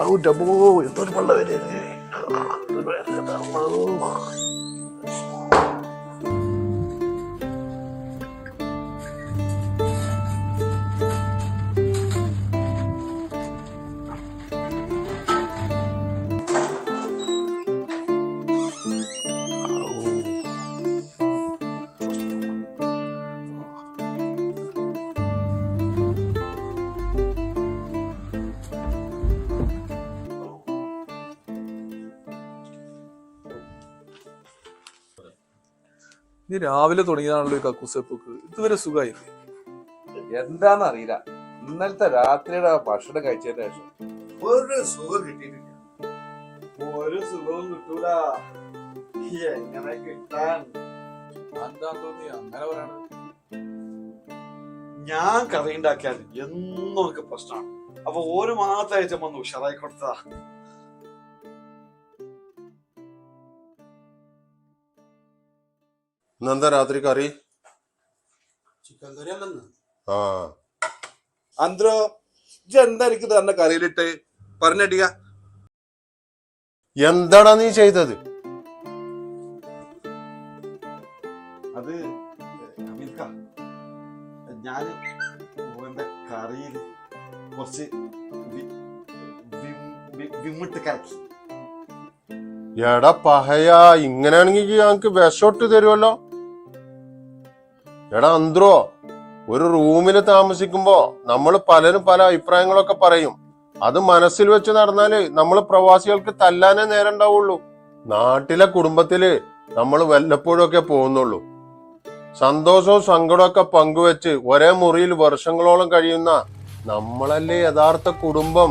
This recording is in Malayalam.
അവന്റെ അമ്മോ എന്തൊരു വെള്ളം വരുന്നത് നീ രാവിലെ തുടങ്ങിയതാണല്ലോ ഈ കക്കൂസപ്പൊക്ക് ഇതുവരെ സുഖമായില്ലേ? എന്താന്ന് അറിയില്ല. ഇന്നലത്തെ രാത്രിയുടെ ഭക്ഷണം കഴിച്ചതിന് ശേഷം ഒരു സുഖം കിട്ടിയിട്ടില്ല. ഒരു സുഖവും കിട്ടൂല. എങ്ങനെ കിട്ടാൻ? എന്താ തോന്നി? അങ്ങനെ പറയണ. ഞാൻ കറി ഉണ്ടാക്കിയാൽ എന്നും എനിക്ക് പ്രശ്നമാണ്. അപ്പൊ ഒരു മാത്രമായിട്ട് വന്ന് ഉഷാറായി കൊടുത്തതാ. ഇന്നെന്താ രാത്രി കറി? ചിക്കൻ കറി ആ. അന്ത്രോ എന്താ എനിക്ക് തന്നെ കറിയിലിട്ട് പറഞ്ഞടിക്ക എന്താടാ നീ ചെയ്തത്? അത് ഞാൻ ഓന്റെ കറിയിൽ കുറച്ച് വിമ്മിട്ട് കലക്കി. എടാ പഹയാ ഇങ്ങനെയാണെങ്കിൽ ഞങ്ങക്ക് വിഷോട്ട് തരുമല്ലോ എടാ അന്ത്രോ ഒരു റൂമിൽ താമസിക്കുമ്പോ നമ്മൾ പലരും പല അഭിപ്രായങ്ങളൊക്കെ പറയും. അത് മനസ്സിൽ വെച്ച് നടന്നാൽ നമ്മൾ പ്രവാസികൾക്ക് തല്ലാനേ നേരം ഉണ്ടാവുള്ളൂ. നാട്ടിലെ കുടുംബത്തിൽ നമ്മൾ വല്ലപ്പോഴും ഒക്കെ പോകുന്നുള്ളൂ. സന്തോഷവും സങ്കടമൊക്കെ പങ്കുവെച്ച് ഒരേ മുറിയിൽ വർഷങ്ങളോളം കഴിയുന്ന നമ്മളല്ലേ യഥാർത്ഥ കുടുംബം?